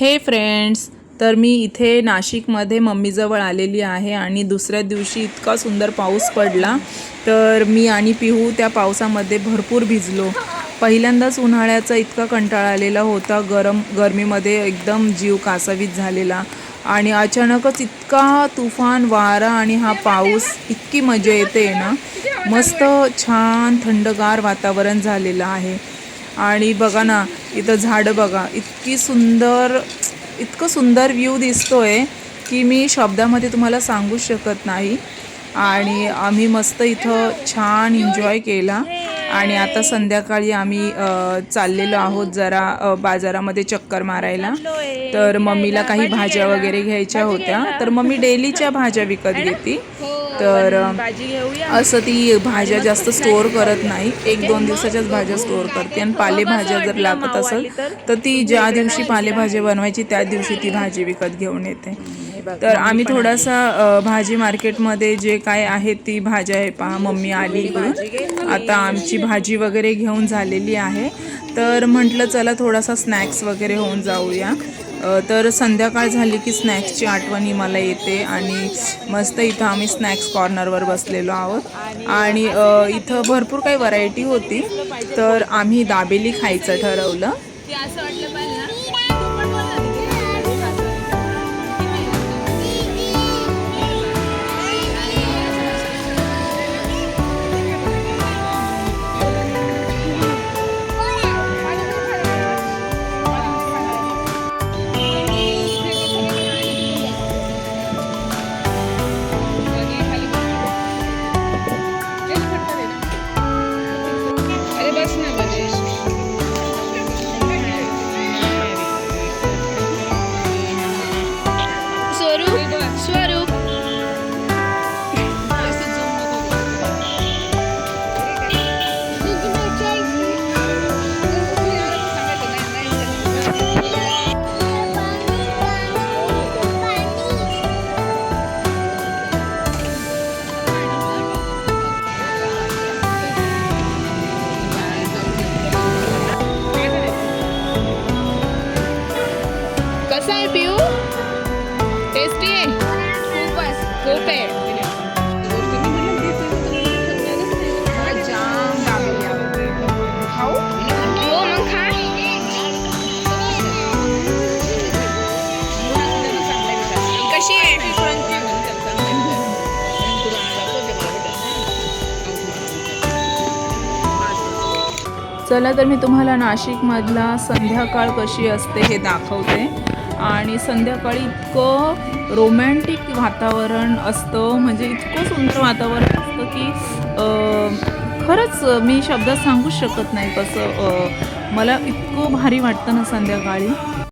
हे फ्रेंड्स तर मी इथे नाशिकमध्ये मम्मीजवळ आलेली आहे आणि दुसऱ्या दिवशी इतका सुंदर पाऊस पडला तर मी आणि पिहू त्या पावसामध्ये भरपूर भिजलो. पहिल्यांदाच उन्हाळ्याचा इतका कंटाळा आलेला होता गरम गरमीमध्ये एकदम जीव कासावीत झालेला. आणि अचानकच इतका तुफान वारा आणि हा पाऊस इतकी मजा येते ना. मस्त छान थंडगार वातावरण झालेलं आहे. आणि बघा ना इथं झाडं बघा. इतकी सुंदर इतकं सुंदर व्ह्यू दिसतोय की मी शब्दामध्ये तुम्हाला सांगू शकत नाही. आणि आम्ही मस्त इथं छान एन्जॉय केला. आणि आता संध्याकाळी आम्ही चाललेलो आहोत जरा बाजारामध्ये चक्कर मारायला. तर मम्मीला काही भाज्या वगैरे घ्यायच्या होत्या. तर मम्मी डेलीच्या भाज्या विकत घेते. तर असं ती भाज्या जास्त स्टोअर करत नाही. एक दोन दिवसाच्याच भाज्या स्टोअर करते. आणि पालेभाज्या जर लागत असेल तर ती ज्या दिवशी पालेभाज्या बनवायची त्या दिवशी ती भाजी विकत घेऊन येते. तर आम्ही थोडासा भाजी मार्केटमध्ये जे काय आहे ती भाज्या आहे पहा मम्मी आली आता आमची भाजी वगैरे घेऊन झालेली आहे. तर म्हटलं चला थोडासा स्नॅक्स वगैरे होऊन जाऊया. तर संध्याकाळ झाली की स्नॅक्सची आठवणी मला येते आणि मस्त इथं आम्ही स्नॅक्स कॉर्नरवर बसलेलो आहोत. आणि इथं भरपूर काही व्हरायटी होती. तर आम्ही दाबेली खायचं ठरवलं. खूपच कशी आहे चला तर मी तुम्हाला नाशिकमधला संध्याकाळ कशी असते हे दाखवते. आणि संध्याकाळी इतकं रोमॅन्टिक वातावरण असतं म्हणजे इतकं सुंदर वातावरण असतं की खरंच मी शब्दात सांगूच शकत नाही कसं मला इतकं भारी वाटतं ना संध्याकाळी.